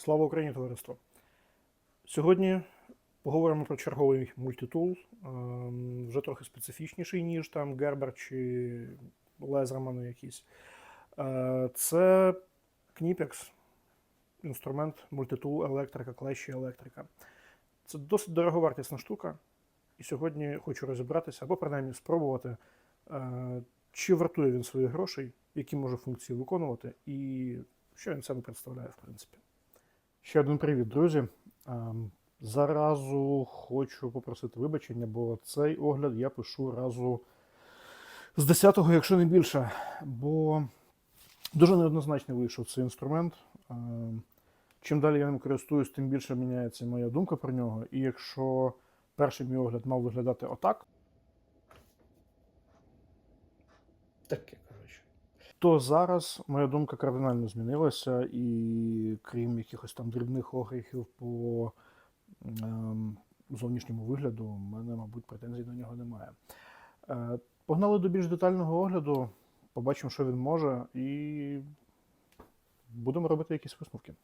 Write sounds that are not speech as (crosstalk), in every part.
Слава Україні, товариство! Сьогодні поговоримо про черговий мультитул, ем, вже трохи специфічніший, ніж там Gerber чи Лезермани якісь. Е, Це Knipex, інструмент мультитул електрика, клещі електрика. Це досить дороговартісна штука. І сьогодні хочу розібратися або принаймні спробувати, е, чи вартує він своїх грошей, які може функції виконувати, і що він себе представляє, в принципі. Ще один привіт, друзі. Ем, Заразу хочу попросити вибачення, бо цей огляд я пишу разу з 10-го, якщо не більше. Бо дуже неоднозначно вийшов цей інструмент. Ем, Чим далі я ним користуюсь, тим більше міняється моя думка про нього. І якщо перший мій огляд мав виглядати отак, Таке. То зараз моя думка кардинально змінилася, і крім якихось там дрібних огріхів по ем, зовнішньому вигляду, в мене, мабуть, претензій до нього немає. Е, погнали до більш детального огляду, побачимо, що він може, і будемо робити якісь висновки.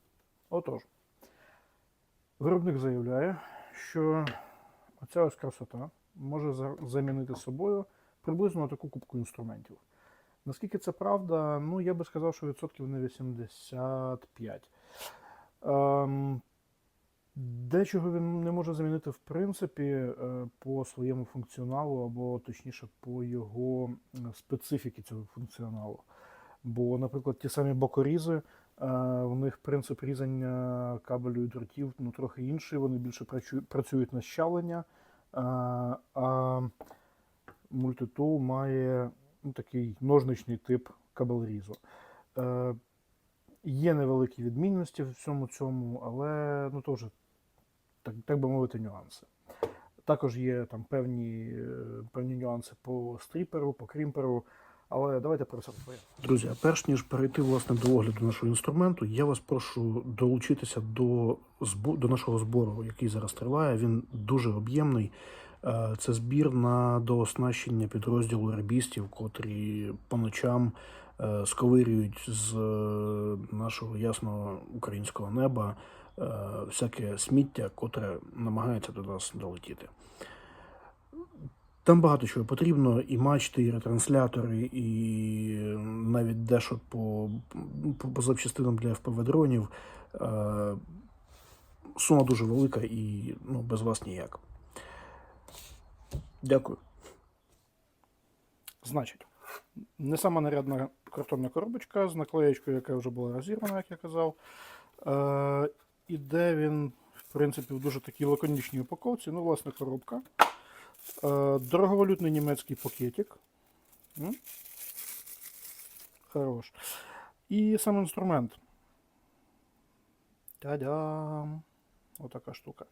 Отож, виробник заявляє, що оця ось красота може замінити собою приблизно таку кубку інструментів. Наскільки це правда, ну я би сказав, що відсотків на 85. Ем, дечого він не може замінити, в принципі, е, по своєму функціоналу, або точніше по його специфіки цього функціоналу. Бо, наприклад, ті самі бокорізи, е, в них принцип різання кабелю і дротів ну, трохи інший, вони більше працюють на щавлення. е, А мультитул має такий ножничний тип кабелрізу. Е, є невеликі відмінності в всьому цьому, але ну, то вже, так, так би мовити, нюанси. Також є там певні, е, певні нюанси по стріперу, по крімперу. Але давайте про це поговоримо. Друзі, а перш ніж перейти власне до огляду нашого інструменту, я вас прошу долучитися до, до нашого збору, який зараз триває. Він дуже об'ємний. Е, Це збір на дооснащення підрозділу ребістів, котрі по ночам е, сковирюють з е, нашого ясного українського неба всяке сміття, котре намагається до нас долетіти. Там багато чого потрібно: і мачти, і ретранслятори, і навіть дещо по, по, запчастинам для FPV-дронів. Е, Сума дуже велика і ну, без вас ніяк. Дякую. Значить, не сама нарядна картонна коробочка з наклеєчкою, яка вже була розірвана, як я казав. Е, іде він, в принципі, в дуже такій лаконічній упаковці. Ну, власне, коробка. Е, дороговалютний німецький пакетик. Хорош. І сам інструмент. Та-дам! Отака штука.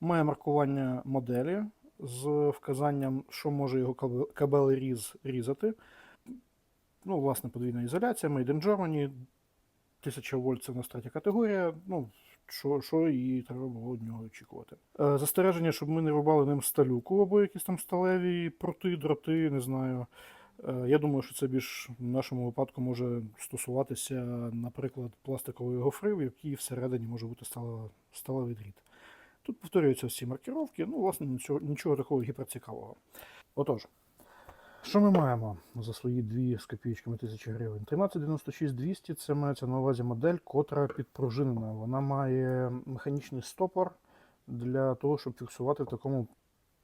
Має маркування моделі з вказанням, що може його кабе- кабелеріз різати. Ну, власне, подвійна ізоляція, Made in Germany, 1000 вольт це в нас третя категорія. Ну, що, що і треба було від нього очікувати. Е, застереження, щоб ми не рубали ним сталюку або якісь там сталеві прути, дроти, не знаю. Е, я думаю, що це більш в нашому випадку може стосуватися, наприклад, пластикової гофри, в якій всередині може бути сталевий дріт. Тут повторюються всі маркіровки, ну, власне, нічого, нічого такого гіперцікавого. Отож, що ми маємо за свої дві з копійками тисячі гривень? 1396-200 це мається на увазі модель, котра підпружинена. Вона має механічний стопор для того, щоб фіксувати в такому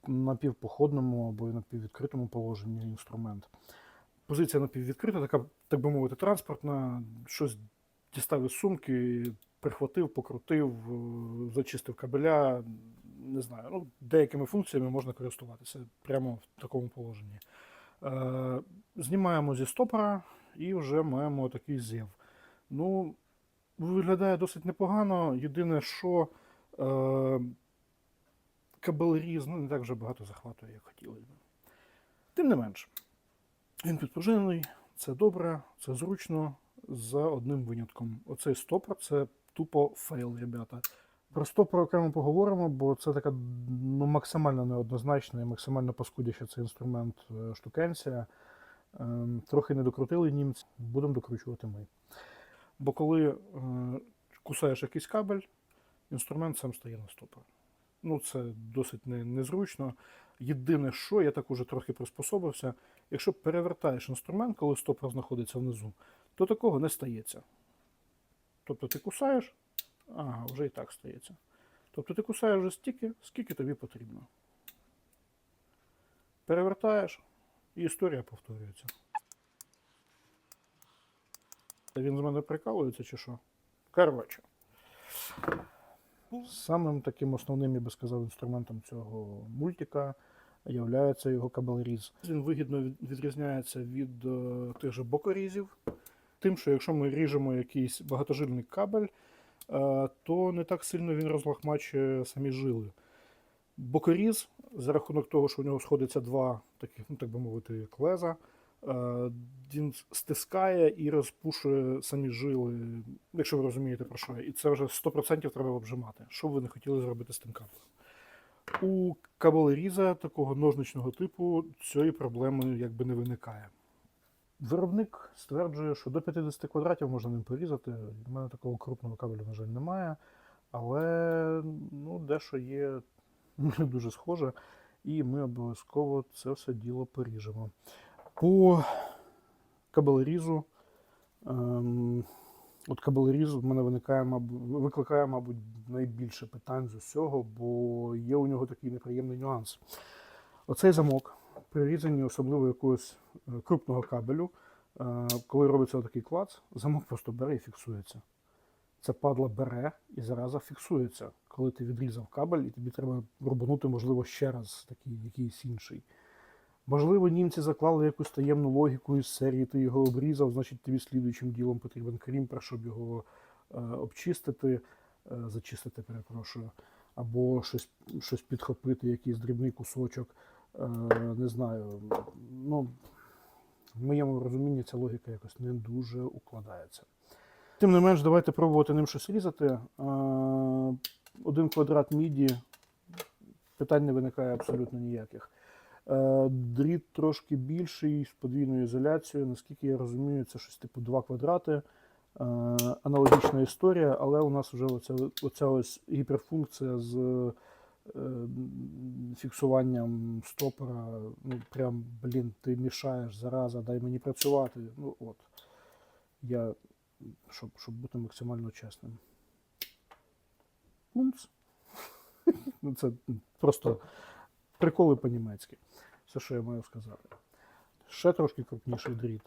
напівпоходному або напіввідкритому положенні інструмент. Позиція напіввідкрита, така, так би мовити, транспортна, щось дістав із сумки, прихватив, покрутив, е, зачистив кабеля. Не знаю, ну, деякими функціями можна користуватися прямо в такому положенні. Е, знімаємо зі стопора і вже маємо такий зєв. Ну, виглядає досить непогано. Єдине, що е, кабелеріз ну, не так вже багато захватує, як хотілося б. Тим не менш, він підпружинений, це добре, це зручно, за одним винятком. Оцей стопор це тупо фейл, ребята. Про стопор окремо поговоримо, бо це така ну, максимально неоднозначна і максимально паскудяща цей інструмент е, штукенція. Ем, Трохи не докрутили німці, будемо докручувати ми. Бо коли е, кусаєш якийсь кабель, інструмент сам стає на стопор. Ну, це досить не, незручно. Єдине, що я так уже трохи приспособився, якщо перевертаєш інструмент, коли стопор знаходиться внизу, то такого не стається. Тобто ти кусаєш, ага, вже і так стається. Тобто ти кусаєш вже стільки, скільки тобі потрібно. Перевертаєш, і історія повторюється. Він з мене прикалується чи що? Коротше. Самим таким основним, я би сказав, інструментом цього мультика є його кабелріз. Він вигідно відрізняється від е, тих же бокорізів, тим, що якщо ми ріжемо якийсь багатожильний кабель, е, то не так сильно він розлахмачує самі жили. Бокоріз, за рахунок того, що у нього сходиться два таких, ну так би мовити, як леза, е, він стискає і розпушує самі жили, якщо ви розумієте про що. І це вже 100% треба обжимати, що б ви не хотіли зробити з тим кабелем. У кабелеріза такого ножничного типу цієї проблеми якби не виникає. Виробник стверджує, що до 50 квадратів можна ним порізати. У мене такого крупного кабелю, на жаль, немає. Але ну, дещо є (laughs) дуже схоже, і ми обов'язково це все діло поріжемо. По кабелерізу. Ем, от кабелеріз в мене виникає, мабуть, викликає, мабуть, найбільше питань з усього, бо є у нього такий неприємний нюанс. Оцей замок при різанні, особливо якогось е, крупного кабелю, е, коли робиться такий клац, замок просто бере і фіксується. Це падла бере і зараза фіксується, коли ти відрізав кабель, і тобі треба рубанути, можливо, ще раз такий якийсь інший. Можливо, німці заклали якусь таємну логіку із серії, ти його обрізав, значить тобі слідуючим ділом потрібен крімпер, щоб його е, обчистити, е, зачистити, перепрошую, або щось, щось підхопити, якийсь дрібний кусочок. Е, не знаю. Ну, в моєму розумінні ця логіка якось не дуже укладається. Тим не менш, давайте пробувати ним щось різати. Е, один квадрат міді, питань не виникає абсолютно ніяких. Е, Дріт трошки більший з подвійною ізоляцією. Наскільки я розумію, це щось типу 2 квадрати. Аналогічна історія, але у нас вже оця, оця ось гіперфункція з фіксуванням стопора. Ну, прям, блін, ти мішаєш зараза, дай мені працювати. Ну, от. Я, щоб, щоб бути максимально чесним. Пунц. (laughs) Ну, це просто приколи по-німецьки. Все, що я маю сказати. Ще трошки крупніший дріт.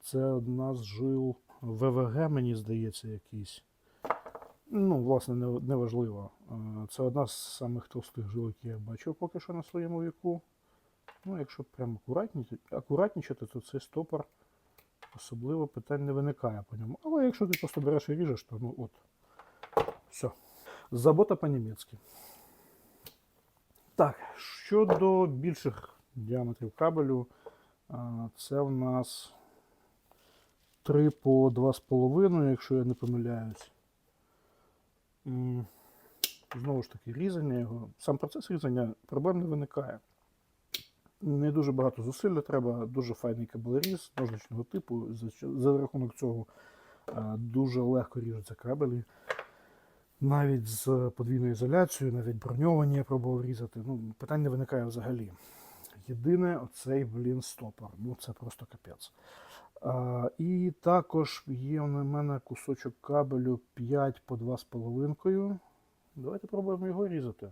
Це одна з жил ВВГ, мені здається, якийсь. Ну, власне, не- неважливо. Е, Це одна з самих товстих жил, які я бачив поки що на своєму віку. Ну, якщо прям акуратнічати, то цей стопор особливо питань не виникає по ньому. Але якщо ти просто береш і ріжеш, то ну от. Все. Забота по-німецьки. Так, щодо більших діаметрів кабелю, це в нас 3 по 2,5, якщо я не помиляюсь. Знову ж таки, різання його. Сам процес різання проблем не виникає. Не дуже багато зусилля треба, дуже файний кабелеріз ножничного типу. За, за рахунок цього дуже легко ріжуться кабелі. Навіть з подвійною ізоляцією, навіть броньовані я пробував різати. Ну, питань не виникає взагалі. Єдине, оцей, блін, стопор. Ну, це просто капець. І також є у мене кусочок кабелю 5 по 2,5. Давайте пробуємо його різати.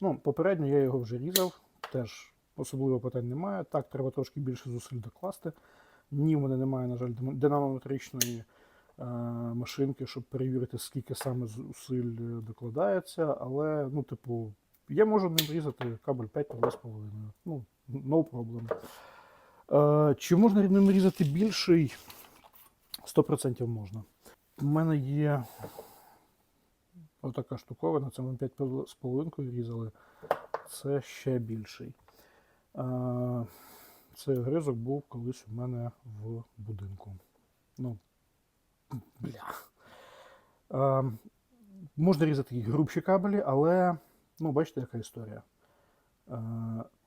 Ну, попередньо я його вже різав, теж особливо питань немає. Так, треба трошки більше зусиль докласти. Ні, в мене немає, на жаль, динамометричної е, машинки, щоб перевірити, скільки саме зусиль е, докладається. Але, ну, типу, я можу ним різати кабель 5 по 2,5. Ну, no problem. Е, чи можна ним різати більший? 100% можна. У мене є отака штуковина, це ми 5,5 різали. Це ще більший. Е, Цей гризок був колись у мене в будинку. Ну, бля. Е, можна різати і грубші кабелі, але ну, бачите, яка історія.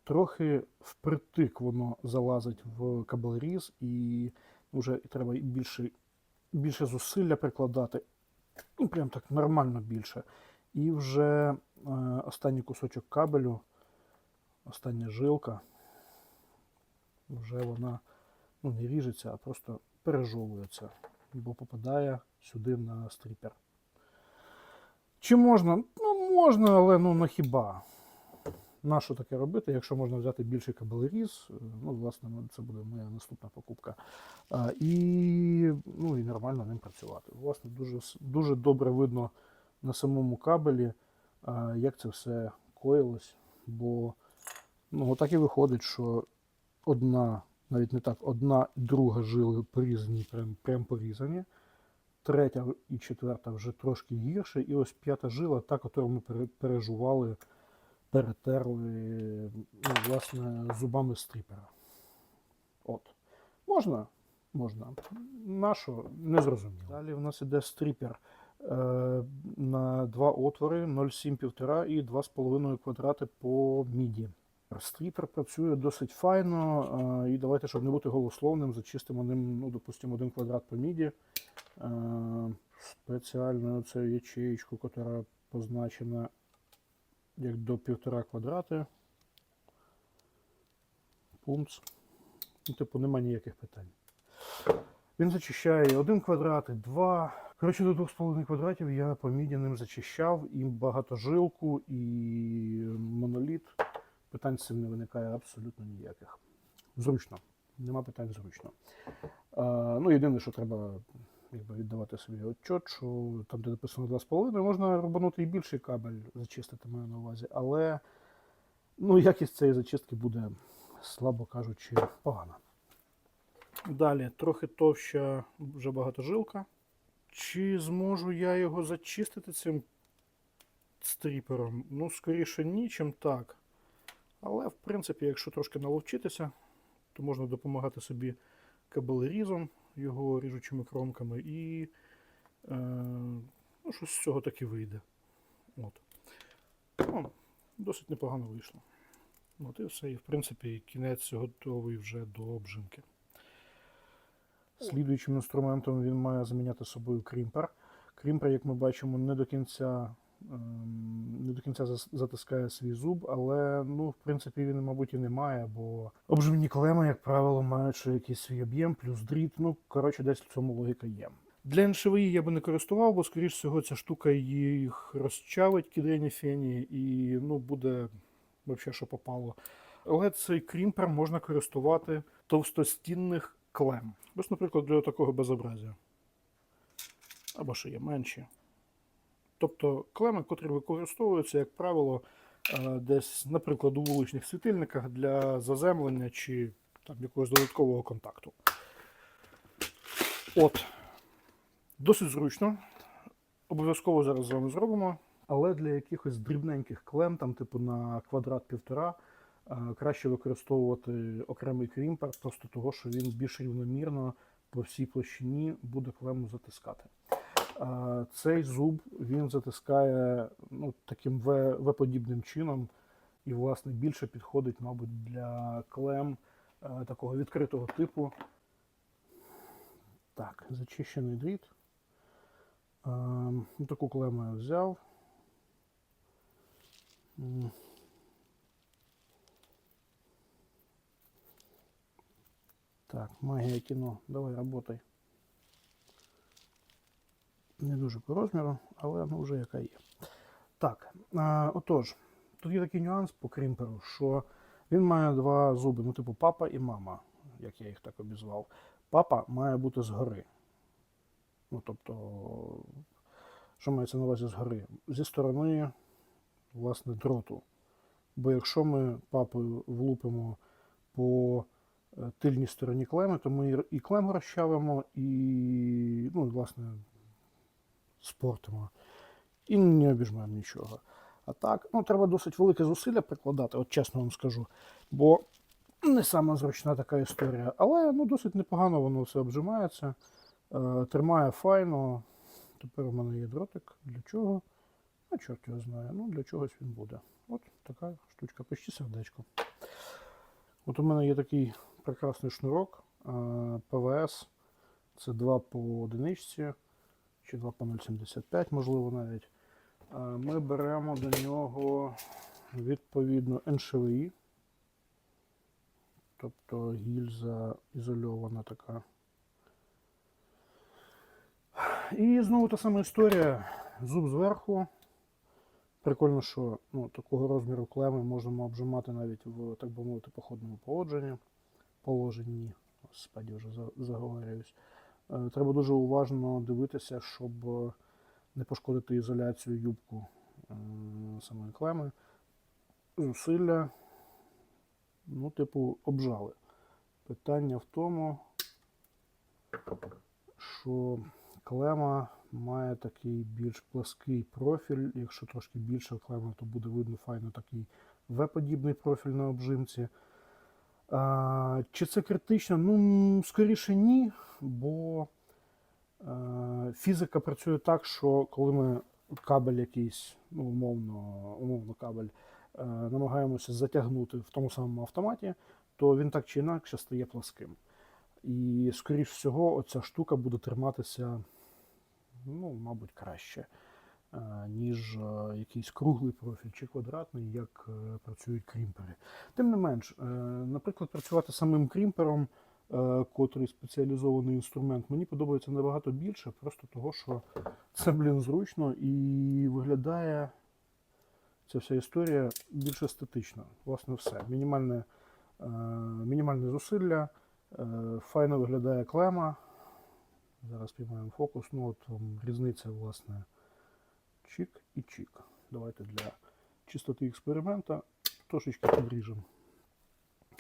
Трохи впритик воно залазить в кабелеріз, і вже треба більше, більше зусилля прикладати. ну, прям так нормально більше. І вже е, останній кусочок кабелю, остання жилка, вже вона ну, не ріжеться, а просто пережовується, бо попадає сюди на стріпер. Чи можна? Ну, можна, але ну, на хіба. Нащо таке робити, якщо можна взяти більший кабелеріз? Е, Ну, власне, це буде моя наступна покупка. І, ну, і нормально ним працювати. Власне, дуже, дуже добре видно на самому кабелі, як це все коїлось. Бо ну, отак і виходить, що одна, навіть не так, одна і друга жили порізані, прям, прям порізані. Третя і четверта вже трошки гірше, і ось п'ята жила, та, яку ми пережували, перетерли ну, власне, зубами стріпера. От. Можна? Можна. Нащо? Не зрозуміло. Далі в нас іде стріпер е, на два отвори 0,7-1,5 і 2,5 квадрати по міді. Стріпер працює досить файно, е, і давайте, щоб не бути голословним, зачистимо ним, ну, допустимо, один квадрат по міді. Е, спеціально цю ячеєчку, яка позначена як до 1,5 квадрати. Пумц. Ну, типу, нема ніяких питань. Він зачищає і один квадрат, і два. Коротше, до 2,5 квадратів я по міді ним зачищав і багатожилку, і моноліт. Питань з цим не виникає абсолютно ніяких. Зручно. Нема питань зручно. А, ну, єдине, що треба якби, віддавати собі отчет, що там, де написано 2,5, можна рубанути і більший кабель зачистити, маю на увазі. Але ну, якість цієї зачистки буде, слабо кажучи, погана. Далі трохи товща вже багатожилка. Чи зможу я його зачистити цим стріпером? Ну, скоріше ні, чим так. Але, в принципі, якщо трошки наловчитися, то можна допомагати собі кабелерізом, його ріжучими кромками, і е, ну, щось з цього таки вийде. От. Ну, досить непогано вийшло. От і все. І в принципі кінець готовий вже до обжимки. Слідуючим інструментом він має заміняти собою крімпер. Крімпер, як ми бачимо, не до кінця, не до кінця затискає свій зуб, але ну, в принципі він, мабуть, і не має, бо обживні клеми, як правило, мають якийсь свій об'єм, плюс дріт. Ну, коротше, десь в цьому логіка є. Для НШВІ я би не користував, бо, скоріш всього, ця штука їх розчавить кидені фені і ну, буде взагалі, що попало. Але цей крімпер можна користувати товстостінних клем. Ось, наприклад, для такого безобразія. Або ще є менші. Тобто клеми, котрі використовуються, як правило, е, десь, наприклад, у вуличних світильниках для заземлення чи там, якогось додаткового контакту. От. Досить зручно. Обов'язково зараз з вами зробимо. Але для якихось дрібненьких клем, там, типу на квадрат півтора, е, краще використовувати окремий крімпер, просто того, що він більш рівномірно по всій площині буде клему затискати. Цей зуб він затискає ну, таким В-подібним чином, і, власне, більше підходить, мабуть, для клем е, такого відкритого типу. Так, зачищений дріт. Е, ну, Таку клему я взяв. Так, магія кіно, давай работай. Не дуже по розміру, але ну, вже яка є. Так, а, отож, тут є такий нюанс по крімперу, що він має два зуби, ну, типу папа і мама, як я їх так обізвав. Папа має бути згори. Ну, тобто, що мається на увазі згори? Зі сторони, власне, дроту. Бо якщо ми папою влупимо по е, тильній стороні клеми, то ми і- і клем розчавимо, і, ну, власне, спортимо. І не обіжмемо нічого. А так, ну, треба досить велике зусилля прикладати, от чесно вам скажу. Бо не сама зручна така історія. Але ну, досить непогано воно все обжимається. Е, тримає файно. Тепер у мене є дротик. Для чого? А чорт його знає. Ну, для чогось він буде. От така штучка, почти сердечко. От у мене є такий прекрасний шнурок е, ПВС. Це два по одиничці. Чи 2 по 0,75, можливо, навіть. Е, Ми беремо до нього відповідно НШВІ, тобто гільза ізольована така. І знову та сама історія. Зуб зверху. Прикольно, що ну, такого розміру клеми можемо обжимати навіть в, так би мовити, походному положенні. Положенні. Господі, вже заговорююсь. Е, Треба дуже уважно дивитися, щоб е, не пошкодити ізоляцію юбку е, самої клеми. Зусилля, ну, типу, обжали. Питання в тому, що клема має такий більш плаский профіль. Якщо трошки більше клема, то буде видно файно такий V-подібний профіль на обжимці. Чи це критично? Ну, скоріше ні, бо фізика працює так, що коли ми кабель якийсь, ну, умовно, умовно кабель, намагаємося затягнути в тому самому автоматі, то він так чи інакше стає пласким. І, скоріш всього, оця штука буде триматися, ну, мабуть, краще, ніж е, якийсь круглий профіль чи квадратний, як е, працюють крімпери. Тим не менш, е, наприклад, працювати самим крімпером, е, котрий спеціалізований інструмент, мені подобається набагато більше, просто того, що це, блін, зручно і виглядає ця вся історія більш естетично. Власне, все. Мінімальне, е, мінімальне зусилля, е, файно виглядає клема. Зараз піймаємо фокус. Ну, от різниця, власне, чик і чик. Давайте для чистоти експеримента трошечки підріжемо.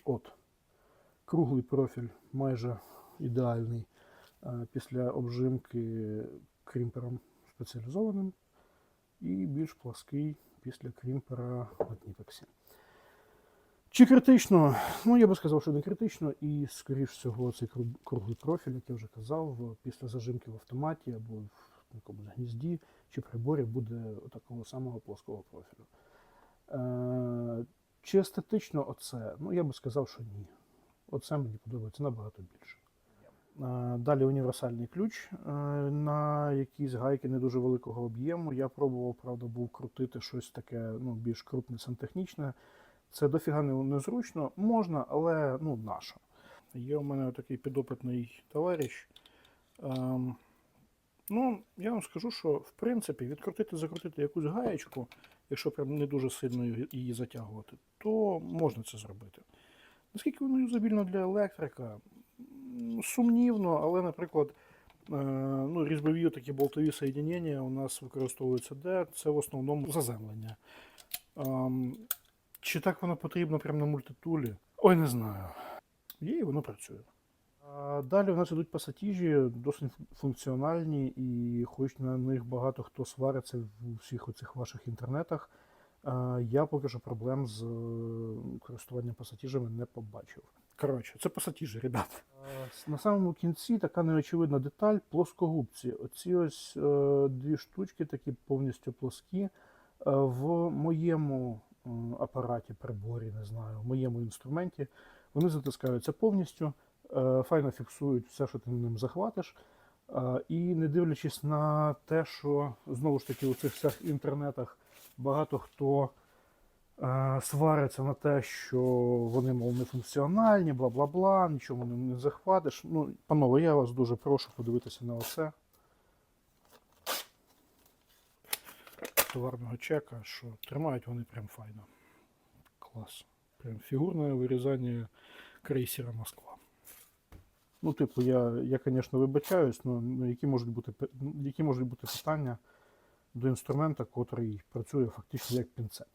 От. Круглий профіль майже ідеальний е, після обжимки крімпером спеціалізованим. І більш плаский після крімпера на Кніпексі. Чи критично? Ну, я би сказав, що не критично, і, скоріш всього, цей круглий профіль, як я вже казав, після зажимки в автоматі або в якомусь гнізді чи приборі буде такого самого плоского профілю. Е, чи естетично оце? Ну, я би сказав, що ні. Оце мені подобається набагато більше. Е, Далі універсальний ключ е, на якісь гайки не дуже великого об'єму. Я пробував, правда, був крутити щось таке ну, більш крупне сантехнічне. Це дофіга незручно, можна, але ну, наша. Є у мене такий підопитний товариш. Ем, ну, я вам скажу, що в принципі відкрутити, закрутити якусь гаєчку, якщо прям не дуже сильно її- затягувати, то можна це зробити. Наскільки воно юзабільно для електрика? Сумнівно, але, наприклад, е, ну, різьбові такі болтові соєдинення у нас використовуються де? Це в основному заземлення. Ем, чи так воно потрібно прямо на мультитулі? Ой, не знаю. Є і воно працює. Далі у нас ідуть пасатіжі, досить функціональні, і хоч на них багато хто свариться в усіх оцих ваших інтернетах. Я поки що проблем з е, користуванням пасатіжами не побачив. Коротше, це пасатіжі, ребят. На самому кінці така неочевидна деталь плоскогубці. Оці ось е, дві штучки, такі повністю плоскі. Е, В моєму апараті, приборі, не знаю, в моєму інструменті, вони затискаються повністю, файно фіксують все, що ти ним захватиш. Е, І не дивлячись на те, що знову ж таки у цих всіх інтернетах багато хто е, свариться на те, що вони, мов, не функціональні, бла бла бла, нічого не захватиш. Ну, панове, я вас дуже прошу подивитися на оце. Товарного чека, що тримають вони прям файно. Клас. Прям фігурне вирізання крейсера Москва. Ну, типу, я, я звісно, вибачаюсь, але які можуть бути ну, які можуть бути питання до інструмента, котрий працює фактично як пінцет.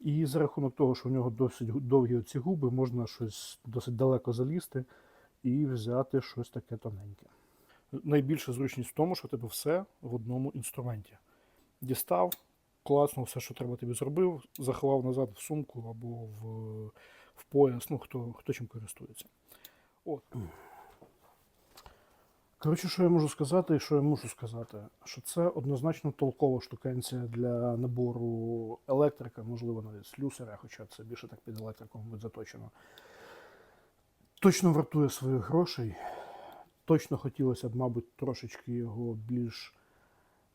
І за рахунок того, що в нього досить довгі оці губи, можна щось досить далеко залізти і взяти щось таке тоненьке. Найбільша зручність в тому, що тебе все в одному інструменті. Дістав, класно, все, що треба тобі зробив, заховав назад в сумку або в, в пояс, ну хто, хто чим користується. От. Коротше, що я можу сказати, і що я мушу сказати, що це однозначно толкова штукенція для набору електрика, можливо, навіть слюсаря, хоча це більше так під електриком буде заточено. Точно вартує своїх грошей. Точно хотілося б, мабуть, трошечки його більш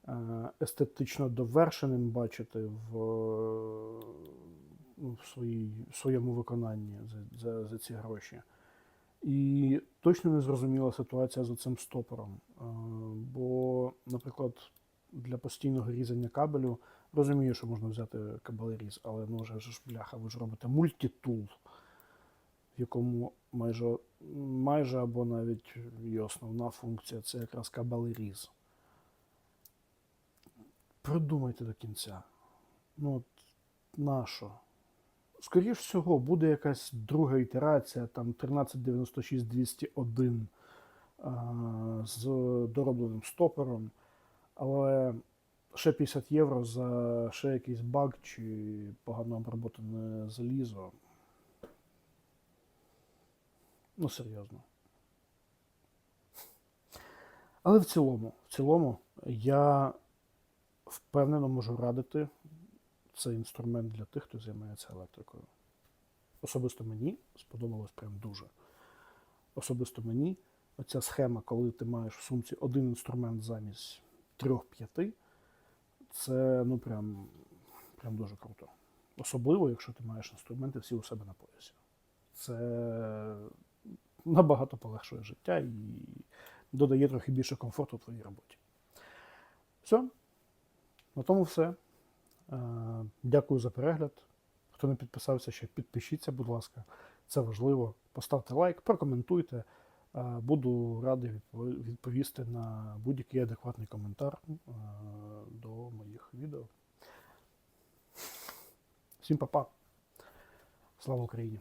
е, естетично довершеним бачити в, е, ну, в, своїй, в своєму виконанні за, за, за ці гроші. І точно не зрозуміла ситуація з цим стопором. Е, Бо, наприклад, для постійного різання кабелю розумію, що можна взяти кабелеріз, але ну вже ж бляха, ви ж робите мультитул, в якому майже, майже або навіть і основна функція це якраз кабелеріз. Продумайте до кінця. Ну, от нащо? Скоріш всього, буде якась друга ітерація, там 1396-201 з доробленим стопером, але ще 50 євро за ще якийсь баг чи погано обработане залізо. Ну, серйозно. Але в цілому, в цілому, я впевнено можу радити цей інструмент для тих, хто займається електрикою. Особисто мені сподобалось прям дуже. Особисто мені оця схема, коли ти маєш в сумці один інструмент замість трьох-п'яти, це ну прям, прям дуже круто. Особливо, якщо ти маєш інструменти всі у себе на поясі. Це набагато полегшує життя і додає трохи більше комфорту в твоїй роботі. Все. На тому все. Е, Дякую за перегляд. Хто не підписався ще, підпишіться, будь ласка. Це важливо. Поставте лайк, прокоментуйте. Е, Буду радий відповісти на будь-який адекватний коментар е, до моїх відео. Всім па-па. Слава Україні!